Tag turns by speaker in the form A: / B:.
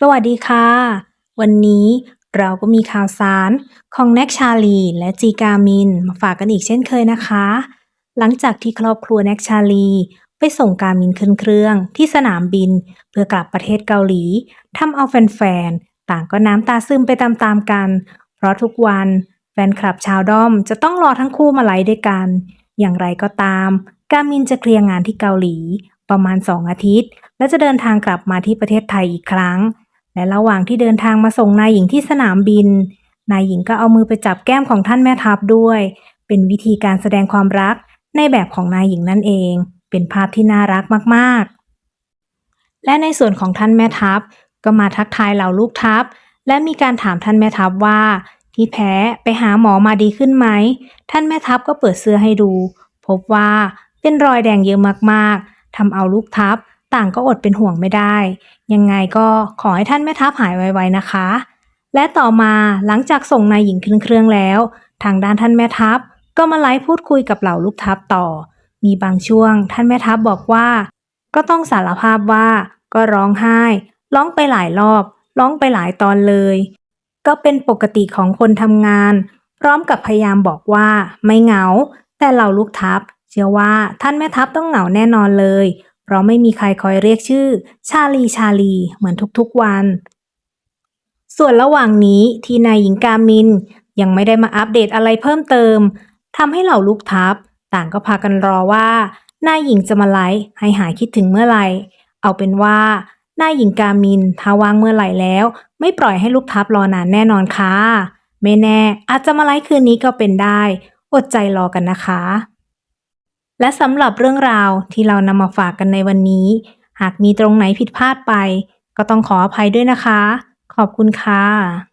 A: สวัสดีค่ะ วันนี้เราก็มีข่าวสารของแน็กชาลีและจีกามิน มาฝากกันอีกเช่นเคยนะคะ หลังจากที่ครอบครัวแน็กชาลี ไปส่งกามินขึ้นเครื่องที่สนามบิน เพื่อกลับประเทศเกาหลีทำเอาแฟนๆ ต่างก็น้ำตาซึมไปตามๆกัน เพราะทุกวันแฟนคลับชาวด้อมจะต้องรอทั้งคู่มาไลฟ์ด้วยกัน อย่างไรก็ตาม กามินจะเคลียร์งานที่เกาหลี ประมาณ 2 อาทิตย์ และจะเดินทางกลับมาที่ประเทศไทยอีกครั้ง และระหว่างที่เดินทางมาส่งนายหญิงที่สนามบิน นายหญิงก็เอามือไปจับแก้มของท่านแม่ทัพด้วย เป็นวิธีการแสดงความรักในแบบของนายหญิงนั่นเอง เป็นภาพที่น่ารักมากๆ และในส่วนของท่านแม่ทัพก็มาทักทายเหล่าลูกทัพ และมีการถามท่านแม่ทัพว่า ที่แพ้ไปหาหมอมาดีขึ้นไหม ท่านแม่ทัพก็เปิดเสื้อให้ดู พบว่าเป็นรอยแดงเยอะมากๆทำเอาลูกทัพ ต่างก็อดเป็นห่วงไม่ได้ ยังไงก็ขอให้ท่านแม่ทัพหายไวๆนะคะ และต่อมาหลังจากส่งนายหญิงขึ้นเครื่องแล้ว ทางด้านท่านแม่ทัพก็มาไลฟ์พูดคุยกับเหล่าลูกทัพต่อ มีบางช่วง ท่านแม่ทัพบอกว่า ก็ต้องสารภาพว่า ก็ร้องไห้ ร้องไปหลายรอบ ร้องไปหลายตอนเลย ก็เป็นปกติของคนทำงาน พร้อมกับพยายามบอกว่า ไม่เหงา แต่เหล่าลูกทัพเชื่อว่าท่านแม่ทัพต้องเหงาแน่นอนเลย ราะไม่มีใครคอยเรียกชื่อ ชาลีชาลี เหมือนทุกๆวัน ส่วนระหว่างนี้ที่นายหญิงกามิน ยังไม่ได้มาอัปเดตอะไรเพิ่มเติมทำให้เหล่าลูกทัพ ต่างก็พากันรอว่านายหญิงจะมาไลฟ์ให้หายคิดถึงเมื่อไหร่ เอาเป็นว่านายหญิงกามินถ้าวางเมื่อไหร่แล้ว ไม่ปล่อยให้ลูกทัพรอนานแน่นอนค่ะไม่แน่อาจจะมาไลฟ์คืนนี้ก็เป็นได้ อดใจรอกันนะคะ และสำหรับเรื่องราวที่เรานำมาฝากกันในวันนี้ หากมีตรงไหนผิดพลาดไป ก็ต้องขออภัยด้วยนะคะ ขอบคุณค่ะ